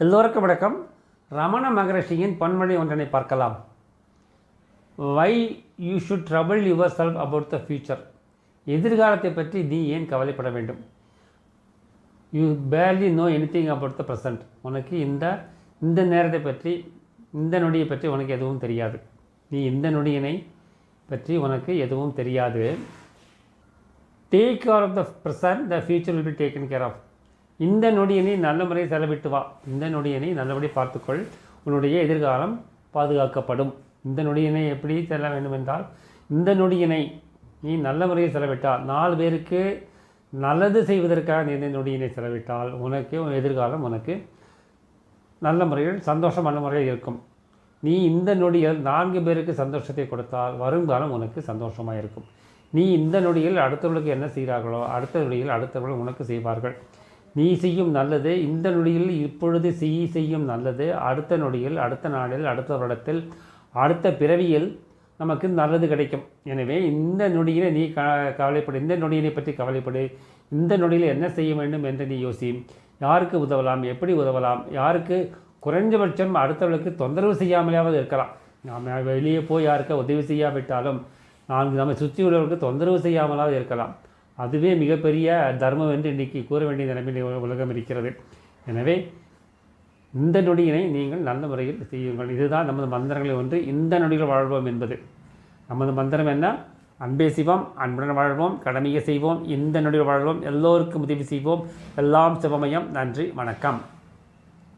எல்லோருக்கும் வணக்கம். ரமண மகரிஷியின் பன்மொழி ஒன்றனை பார்க்கலாம். Why you should trouble yourself about the future எதிர்காலத்தை பற்றி நீ ஏன் கவலைப்பட வேண்டும்? You barely know anything about the present உனக்கு இந்த இந்த நேரத்தை பற்றி இந்த நொடியை பற்றி உனக்கு எதுவும் தெரியாது. நீ இந்த நொடியினை பற்றி உனக்கு எதுவும் தெரியாது. Take care of the present the future will be taken care of இந்த நொடியினை நல்ல முறையை செலவிட்டு வா. இந்த நொடியினை நல்லபடி பார்த்துக்கொள். உன்னுடைய எதிர்காலம் பாதுகாக்கப்படும். இந்த நொடியினை எப்படி செல்ல வேண்டும் என்றால் இந்த நொடியினை நீ நல்ல முறையில் செலவிட்டால் நாலு பேருக்கு நல்லது செய்வதற்காக நீ இந்த நொடியினை செலவிட்டால் உனக்கு உன் எதிர்காலம் உனக்கு நல்ல முறையில் சந்தோஷமான முறையில் இருக்கும். நீ இந்த நொடியில் நான்கு பேருக்கு சந்தோஷத்தை கொடுத்தால் வருங்காலம் உனக்கு சந்தோஷமாக இருக்கும் நீ இந்த நொடியில் அடுத்தவர்களுக்கு என்ன செய்கிறார்களோ அடுத்த நொடியில் அடுத்தவர்கள் உனக்கு செய்வார்கள். நீ செய்யும் நல்லது இந்த நொடியில் இப்பொழுது செய் செய்யும் நல்லது. அடுத்த நொடியில் அடுத்த நாளில் அடுத்த வருடத்தில் அடுத்த பிறவியில் நமக்கு நல்லது கிடைக்கும். எனவே இந்த நொடியினை நீ க கவலைப்படு இந்த நொடியினை பற்றி கவலைப்படு. இந்த நொடியில் என்ன செய்ய வேண்டும் என்று நீ யோசி. யாருக்கு உதவலாம் எப்படி உதவலாம்? யாருக்கு குறைஞ்சபட்சம் அடுத்தவர்களுக்கு தொந்தரவு செய்யாமலேயாவது இருக்கலாம். நாம் வெளியே போய் யாருக்கு உதவி செய்யாவிட்டாலும் நான் நம்மை சுற்றி உள்ளவர்களுக்கு தொந்தரவு செய்யாமலாவது இருக்கலாம். அதுவே மிகப்பெரிய தர்மம் என்று இன்றைக்கி கூற வேண்டிய நிலைமையில் உலகம் இருக்கிறது. எனவே இந்த நொடியினை நீங்கள் நல்ல முறையில் செய்யுங்கள். இதுதான் நமது மந்திரங்களில் ஒன்று இந்த நொடியில் வாழ்வோம் என்பது. நமது மந்திரம் என்ன? அன்பே சிவம் அன்புடன் வாழ்வோம் கடமையை செய்வோம் இந்த நொடியில் வாழ்வோம் எல்லோருக்கும் உதவி செய்வோம். எல்லாம் சிவமயம். நன்றி வணக்கம்.